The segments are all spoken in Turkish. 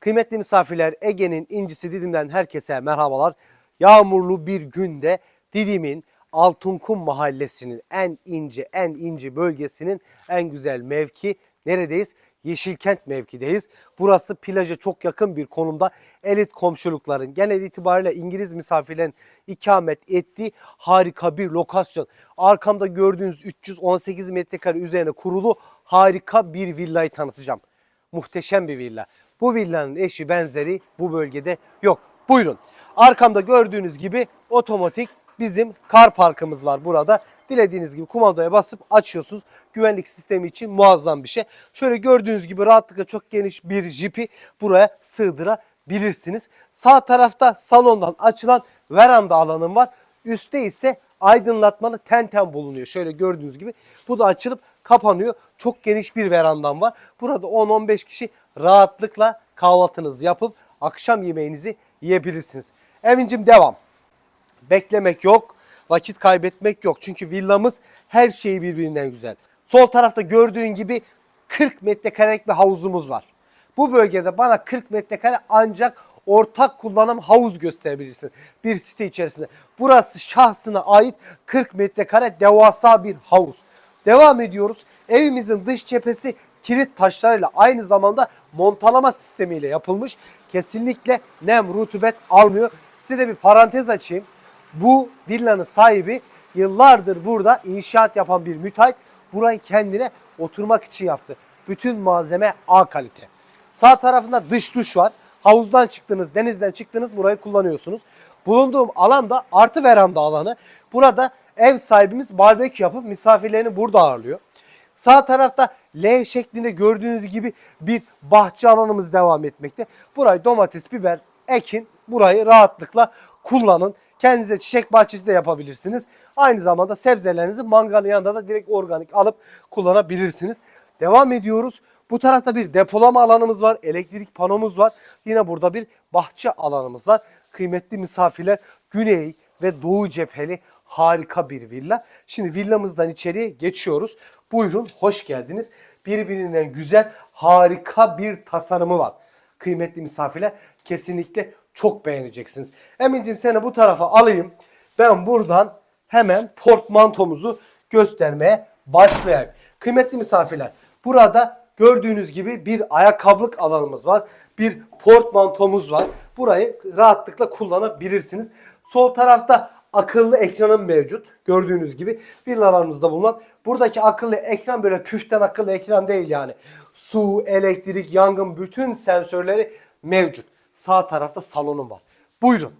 Kıymetli misafirler Ege'nin incisi Didim'den herkese merhabalar. Yağmurlu bir günde Didim'in Altınkum mahallesinin en ince en ince bölgesinin en güzel mevki neredeyiz? Yeşilkent mevkideyiz. Burası plaja çok yakın bir konumda elit komşulukların genel itibariyle İngiliz misafirlerin ikamet ettiği harika bir lokasyon. Arkamda gördüğünüz 318 metrekare üzerine kurulu harika bir villayı tanıtacağım. Muhteşem bir villa. Bu villanın eşi benzeri bu bölgede yok. Buyurun. Arkamda gördüğünüz gibi otomatik bizim kar parkımız var burada. Dilediğiniz gibi kumandaya basıp açıyorsunuz. Güvenlik sistemi için muazzam bir şey. Şöyle gördüğünüz gibi rahatlıkla çok geniş bir jipi buraya sığdırabilirsiniz. Sağ tarafta salondan açılan veranda alanım var. Üstte ise aydınlatmalı tenten bulunuyor. Şöyle gördüğünüz gibi bu da açılıp kapanıyor. Çok geniş bir verandam var. Burada 10-15 kişi rahatlıkla kahvaltınızı yapıp akşam yemeğinizi yiyebilirsiniz. Emin'cim devam. Beklemek yok, vakit kaybetmek yok. Çünkü villamız her şeyi birbirinden güzel. Sol tarafta gördüğün gibi 40 metrekarelik bir havuzumuz var. Bu bölgede bana 40 metrekare ancak ortak kullanım havuz gösterebilirsin bir site içerisinde. Burası şahsına ait 40 metrekare devasa bir havuz. Devam ediyoruz. Evimizin dış cephesi kilit taşlarıyla aynı zamanda montalama sistemiyle yapılmış. Kesinlikle nem, rutubet almıyor. Size de bir parantez açayım. Bu villanın sahibi yıllardır burada inşaat yapan bir müteahhit burayı kendine oturmak için yaptı. Bütün malzeme A kalite. Sağ tarafında dış duş var. Havuzdan çıktınız, denizden çıktınız burayı kullanıyorsunuz. Bulunduğum alan da artı veranda alanı. Burada ev sahibimiz barbekü yapıp misafirlerini burada ağırlıyor. Sağ tarafta L şeklinde gördüğünüz gibi bir bahçe alanımız devam etmekte. Burayı domates, biber, ekin. Burayı rahatlıkla kullanın. Kendinize çiçek bahçesi de yapabilirsiniz. Aynı zamanda sebzelerinizi mangalın yanında da direkt organik alıp kullanabilirsiniz. Devam ediyoruz. Bu tarafta bir depolama alanımız var. Elektrik panomuz var. Yine burada bir bahçe alanımız var. Kıymetli misafirler güney ve doğu cepheli harika bir villa. Şimdi villamızdan içeriye geçiyoruz. Buyurun hoş geldiniz. Birbirinden güzel harika bir tasarımı var. Kıymetli misafirler kesinlikle çok beğeneceksiniz. Emin'cim seni bu tarafa alayım. Ben buradan hemen portmantomuzu göstermeye başlayayım. Kıymetli misafirler burada gördüğünüz gibi bir ayakkabılık alanımız var. Bir portmantomuz var. Burayı rahatlıkla kullanabilirsiniz. Sol tarafta akıllı ekranım mevcut. Gördüğünüz gibi villalarımızda bulunan. Buradaki akıllı ekran böyle püften akıllı ekran değil yani. Su, elektrik, yangın bütün sensörleri mevcut. Sağ tarafta salonum var. Buyurun.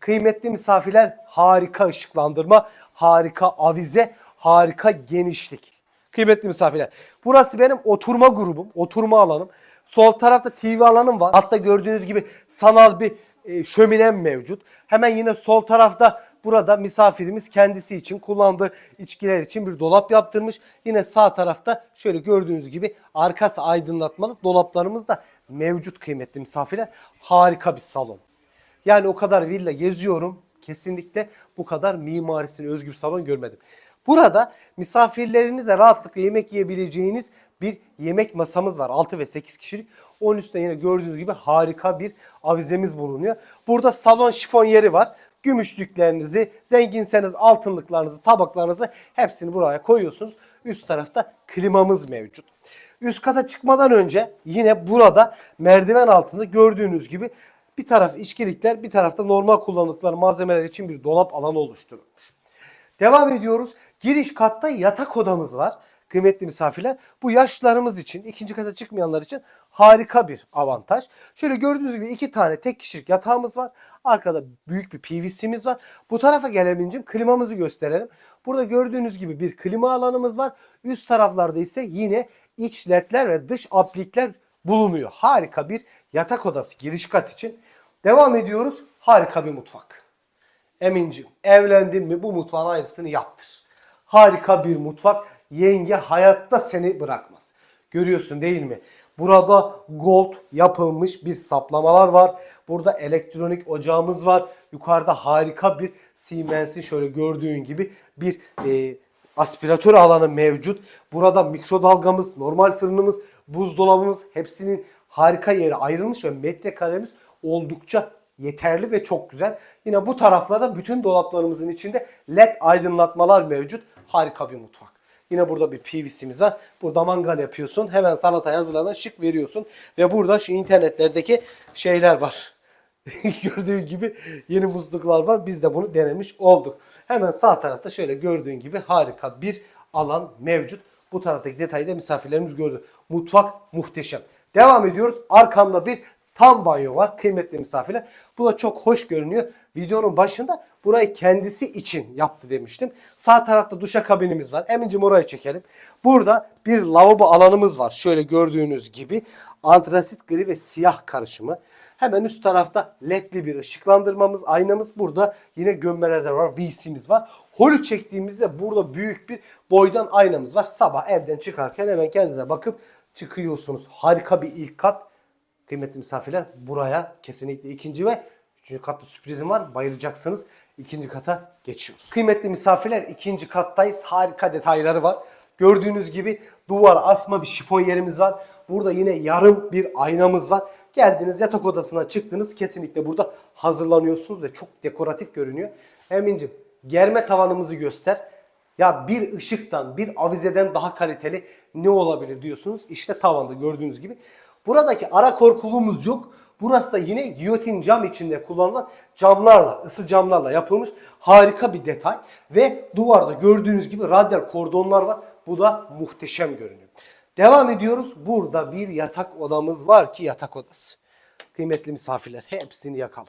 Kıymetli misafirler harika ışıklandırma, harika avize, harika genişlik. Kıymetli misafirler. Burası benim oturma grubum, oturma alanım. Sol tarafta TV alanım var. Hatta gördüğünüz gibi sanal bir e, şöminem mevcut. Hemen yine sol tarafta burada misafirimiz kendisi için kullandığı içkiler için bir dolap yaptırmış. Yine sağ tarafta şöyle gördüğünüz gibi arkası aydınlatmalı dolaplarımız da mevcut kıymetli misafirler. Harika bir salon. Yani o kadar villa geziyorum. Kesinlikle bu kadar mimarisine özgü bir salon görmedim. Burada misafirlerinizle rahatlıkla yemek yiyebileceğiniz bir yemek masamız var. 6 ve 8 kişilik. Onun üstünde yine gördüğünüz gibi harika bir avizemiz bulunuyor. Burada salon şifon yeri var. Gümüşlüklerinizi, zenginseniz altınlıklarınızı, tabaklarınızı hepsini buraya koyuyorsunuz. Üst tarafta klimamız mevcut. Üst kata çıkmadan önce yine burada merdiven altında gördüğünüz gibi bir taraf içkilikler, bir tarafta normal kullandıkları malzemeler için bir dolap alanı oluşturulmuş. Devam ediyoruz. Giriş katta yatak odamız var. Kıymetli misafirler. Bu yaşlılarımız için, ikinci kata çıkmayanlar için harika bir avantaj. Şöyle gördüğünüz gibi iki tane tek kişilik yatağımız var. Arkada büyük bir PVC'miz var. Bu tarafa gelebincim klimamızı gösterelim. Burada gördüğünüz gibi bir klima alanımız var. Üst taraflarda ise yine iç ledler ve dış aplikler bulunuyor. Harika bir yatak odası giriş kat için. Devam ediyoruz. Harika bir mutfak. Emin'cim evlendin mi bu mutfağın aynısını yaptır. Harika bir mutfak. Yenge hayatta seni bırakmaz. Görüyorsun değil mi? Burada gold yapılmış bir saplamalar var. Burada elektronik ocağımız var. Yukarıda harika bir Siemens'in şöyle gördüğün gibi bir e, aspiratör alanı mevcut. Burada mikrodalgamız, normal fırınımız, buzdolabımız hepsinin harika yere ayrılmış ve metrekaremiz oldukça yeterli ve çok güzel. Yine bu taraflarda bütün dolaplarımızın içinde led aydınlatmalar mevcut. Harika bir mutfak. Yine burada bir PVC'miz var. Burada mangal yapıyorsun. Hemen salataya hazırlanan şık veriyorsun. Ve burada şu internetlerdeki şeyler var. Gördüğün gibi yeni musluklar var. Biz de bunu denemiş olduk. Hemen sağ tarafta şöyle gördüğün gibi harika bir alan mevcut. Bu taraftaki detayı da misafirlerimiz gördü. Mutfak muhteşem. Devam ediyoruz. Arkamda bir tam banyo var kıymetli misafirler. Bu da çok hoş görünüyor. Videonun başında burayı kendisi için yaptı demiştim. Sağ tarafta duşa kabinimiz var. Emincim orayı çekelim. Burada bir lavabo alanımız var. Şöyle gördüğünüz gibi antrasit gri ve siyah karışımı. Hemen üst tarafta ledli bir ışıklandırmamız, aynamız burada. Yine gömme rezervuar VC'miz var. Holü çektiğimizde burada büyük bir boydan aynamız var. Sabah evden çıkarken hemen kendinize bakıp çıkıyorsunuz. Harika bir ilk kat. Kıymetli misafirler buraya kesinlikle ikinci ve üçüncü katlı sürprizim var. Bayılacaksınız. İkinci kata geçiyoruz. Kıymetli misafirler ikinci kattayız. Harika detayları var. Gördüğünüz gibi duvar asma bir şifon yerimiz var. Burada yine yarım bir aynamız var. Geldiniz yatak odasına çıktınız. Kesinlikle burada hazırlanıyorsunuz ve çok dekoratif görünüyor. Emin'cim germe tavanımızı göster. Ya bir ışıktan, bir avizeden daha kaliteli ne olabilir diyorsunuz. İşte tavanda gördüğünüz gibi. Buradaki ara korkulumuz yok. Burası da yine giyotin cam içinde kullanılan camlarla, ısı camlarla yapılmış harika bir detay. Ve duvarda gördüğünüz gibi radyal kordonlar var. Bu da muhteşem görünüyor. Devam ediyoruz. Burada bir yatak odamız var ki yatak odası. Kıymetli misafirler hepsini yakalım.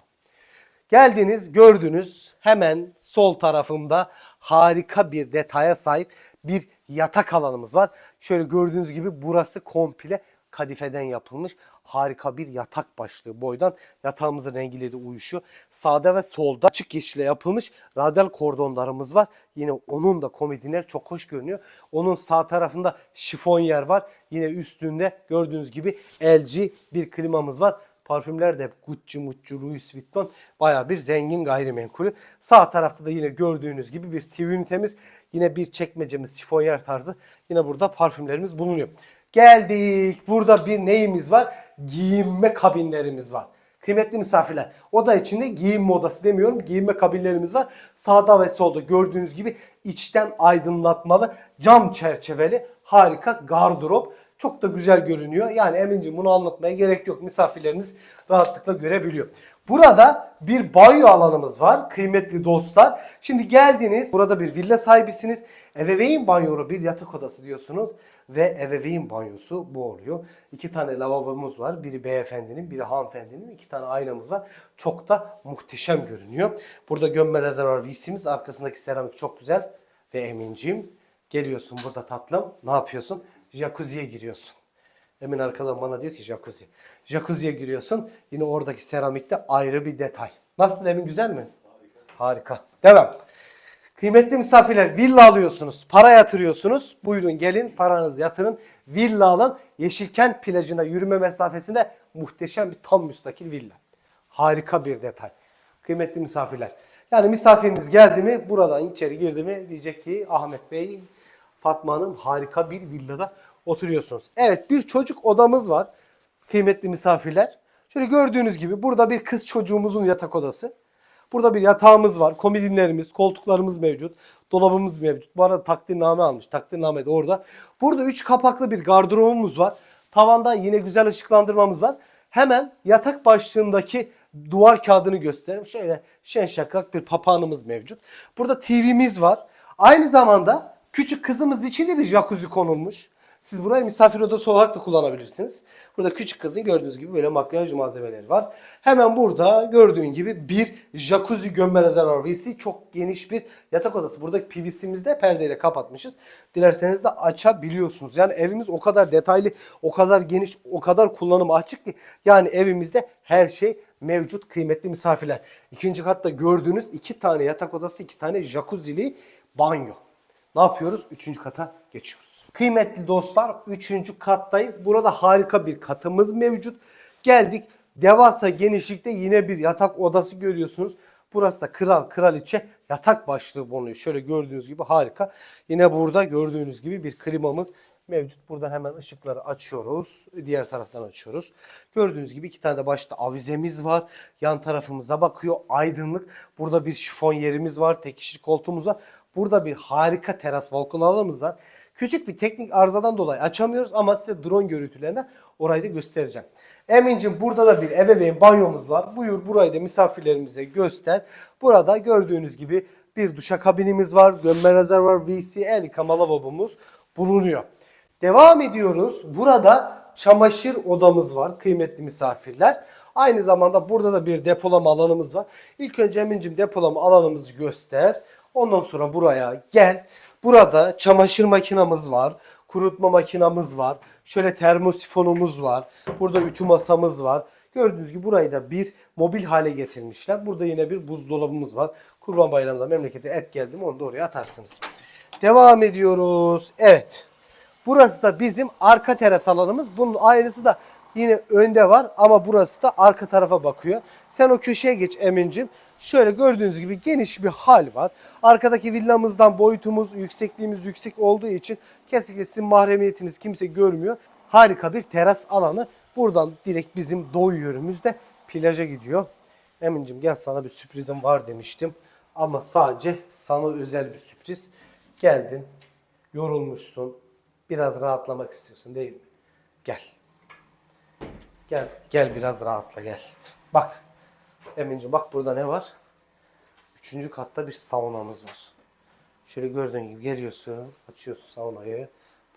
Geldiniz, gördünüz. Hemen sol tarafımda harika bir detaya sahip bir yatak alanımız var. Şöyle gördüğünüz gibi burası komple kadifeden yapılmış. Harika bir yatak başlığı boydan. Yatağımızın rengiyle de uyuşuyor. Sağda ve solda açık yeşile yapılmış radyal kordonlarımız var. Yine onun da komodinler çok hoş görünüyor. Onun sağ tarafında şifon yer var. Yine üstünde gördüğünüz gibi LG bir klimamız var. Parfümler de hep Gucci, Mucci, Louis Vuitton baya bir zengin gayrimenkulü. Sağ tarafta da yine gördüğünüz gibi bir TV ünitemiz. Yine bir çekmecemiz, şifonyer tarzı. Yine burada parfümlerimiz bulunuyor. Geldik. Burada bir neyimiz var? Giyinme kabinlerimiz var. Kıymetli misafirler. Oda içinde giyinme odası demiyorum. Giyinme kabinlerimiz var. Sağda ve solda gördüğünüz gibi içten aydınlatmalı cam çerçeveli harika gardırop. Çok da güzel görünüyor. Yani Emin'ciğim bunu anlatmaya gerek yok. Misafirleriniz rahatlıkla görebiliyor. Burada bir banyo alanımız var kıymetli dostlar. Şimdi geldiniz burada bir villa sahibisiniz. Ebeveyn banyolu bir yatak odası diyorsunuz. Ve ebeveyn banyosu bu oluyor. İki tane lavabomuz var. Biri beyefendinin, biri hanımefendinin. iki tane aynamız var. Çok da muhteşem görünüyor. Burada gömme rezervuar VC'miz. Arkasındaki seramik çok güzel. Ve Emin'ciğim geliyorsun burada tatlım. Ne yapıyorsun? Jacuzziye giriyorsun. Emin arkadan bana diyor ki jacuzzi. Jacuzziye giriyorsun. Yine oradaki seramikte ayrı bir detay. Nasıl Emin güzel mi? Harika. Harika. Devam. Kıymetli misafirler villa alıyorsunuz. Para yatırıyorsunuz. Buyurun gelin paranızı yatırın. Villa alın. Yeşilkent plajına yürüme mesafesinde muhteşem bir tam müstakil villa. Harika bir detay. Kıymetli misafirler. Yani misafiriniz geldi mi buradan içeri girdi mi diyecek ki Ahmet Bey Fatma Hanım harika bir villada oturuyorsunuz. Evet bir çocuk odamız var. Kıymetli misafirler. Şöyle gördüğünüz gibi burada bir kız çocuğumuzun yatak odası. Burada bir yatağımız var. Komodinlerimiz, koltuklarımız mevcut. Dolabımız mevcut. Bu arada takdirname almış. Takdirname de orada. Burada üç kapaklı bir gardırobumuz var. Tavanda yine güzel ışıklandırmamız var. Hemen yatak başlığındaki duvar kağıdını göstereyim. Şöyle şen şakrak bir papağanımız mevcut. Burada TV'miz var. Aynı zamanda küçük kızımız için de bir jacuzzi konulmuş. Siz burayı misafir odası olarak da kullanabilirsiniz. Burada küçük kızın gördüğünüz gibi böyle makyaj malzemeleri var. Hemen burada gördüğün gibi bir jacuzzi gömme rezervuar VC çok geniş bir yatak odası. Buradaki PVC'mizi de perdeyle kapatmışız. Dilerseniz de açabiliyorsunuz. Yani evimiz o kadar detaylı, o kadar geniş, o kadar kullanıma açık ki yani evimizde her şey mevcut kıymetli misafirler. İkinci katta gördüğünüz iki tane yatak odası, iki tane jacuzzi'li banyo. Ne yapıyoruz? Üçüncü kata geçiyoruz. Kıymetli dostlar üçüncü kattayız. Burada harika bir katımız mevcut. Geldik devasa genişlikte yine bir yatak odası görüyorsunuz. Burası da kral kraliçe yatak başlığı bulunuyor. Şöyle gördüğünüz gibi harika. Yine burada gördüğünüz gibi bir klimamız mevcut. Buradan hemen ışıkları açıyoruz. Diğer taraftan açıyoruz. Gördüğünüz gibi iki tane de başta avizemiz var. Yan tarafımıza bakıyor. Aydınlık. Burada bir şifon yerimiz var. Tek kişilik koltuğumuz var. Burada bir harika teras balkon alanımız var. Küçük bir teknik arızadan dolayı açamıyoruz ama size drone görüntülerinden orayı da göstereceğim. Emin'cim burada da bir ebeveyn banyomuz var. Buyur burayı da misafirlerimize göster. Burada gördüğünüz gibi bir duşakabinimiz var. Gömme rezervuar VC el yıkama lavabomuz bulunuyor. Devam ediyoruz. Burada çamaşır odamız var kıymetli misafirler. Aynı zamanda burada da bir depolama alanımız var. İlk önce Emin'cim depolama alanımızı göster. Ondan sonra buraya gel. Burada çamaşır makinamız var. Kurutma makinamız var. Şöyle termosifonumuz var. Burada ütü masamız var. Gördüğünüz gibi burayı da bir mobil hale getirmişler. Burada yine bir buzdolabımız var. Kurban bayramında memlekete et geldi mi onu da oraya atarsınız. Devam ediyoruz. Evet. Burası da bizim arka teras alanımız. Bunun aynısı da yine önde var ama burası da arka tarafa bakıyor. Sen o köşeye geç Emin'cim. Şöyle gördüğünüz gibi geniş bir hal var. Arkadaki villamızdan boyutumuz, yüksekliğimiz yüksek olduğu için kesinlikle sizin mahremiyetiniz kimse görmüyor. Harika bir teras alanı. Buradan direkt bizim doğu yönümüzde plaja gidiyor. Emin'cim gel sana bir sürprizim var demiştim. Ama sadece sana özel bir sürpriz. Geldin, yorulmuşsun, biraz rahatlamak istiyorsun değil mi? Gel. Gel, gel biraz rahatla gel. Bak. Emin'cim bak burada ne var? Üçüncü katta bir saunamız var. Şöyle gördüğün gibi geliyorsun, açıyorsun saunayı.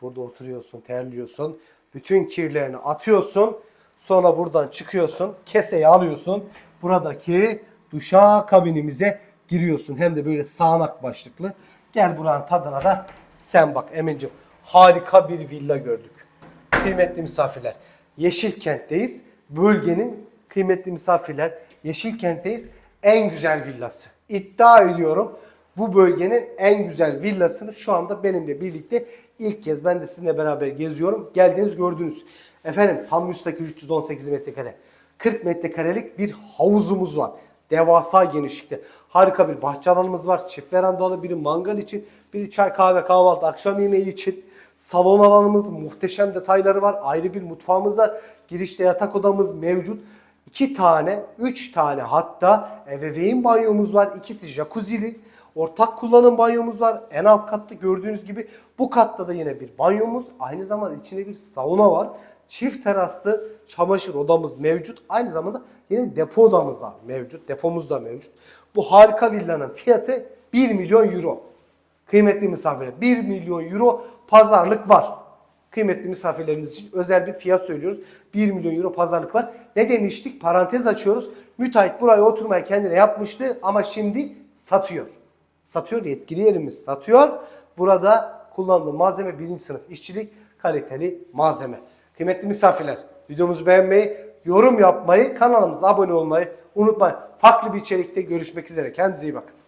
Burada oturuyorsun, terliyorsun. Bütün kirlerini atıyorsun. Sonra buradan çıkıyorsun, keseyi alıyorsun. Buradaki duşa kabinimize giriyorsun. Hem de böyle sağanak başlıklı. Gel buranın tadına da sen bak Emin'cim. Harika bir villa gördük. Kıymetli misafirler. Yeşilkent'teyiz. Bölgenin kıymetli misafirler. Yeşilkent'teyiz. En güzel villası. İddia ediyorum bu bölgenin en güzel villasını şu anda benimle birlikte ilk kez ben de sizinle beraber geziyorum. Geldiniz gördünüz. Efendim tam müstakil 318 metrekare. 40 metrekarelik bir havuzumuz var. Devasa genişlikte. Harika bir bahçe alanımız var. Çift verandalı biri mangal için, biri çay kahve kahvaltı akşam yemeği için. Salon alanımız muhteşem detayları var. Ayrı bir mutfağımız var. Girişte yatak odamız mevcut. İki tane, üç tane hatta ebeveyn banyomuz var. İkisi jacuzzi'li. Ortak kullanım banyomuz var. En alt katta gördüğünüz gibi bu katta da yine bir banyomuz. Aynı zamanda içinde bir sauna var. Çift teraslı çamaşır odamız mevcut. Aynı zamanda yine depo odamız da mevcut. Depomuz da mevcut. Bu harika villanın fiyatı 1 milyon euro. Kıymetli misafirler 1 milyon euro pazarlık var. Kıymetli misafirlerimiz için özel bir fiyat söylüyoruz. 1 milyon euro pazarlık var. Ne demiştik? Parantez açıyoruz. Müteahhit buraya oturmaya kendine yapmıştı ama şimdi satıyor. Satıyor yetkili yerimiz satıyor. Burada kullanılan malzeme birinci sınıf işçilik kaliteli malzeme. Kıymetli misafirler videomuzu beğenmeyi, yorum yapmayı, kanalımıza abone olmayı unutmayın. Farklı bir içerikte görüşmek üzere. Kendinize iyi bakın.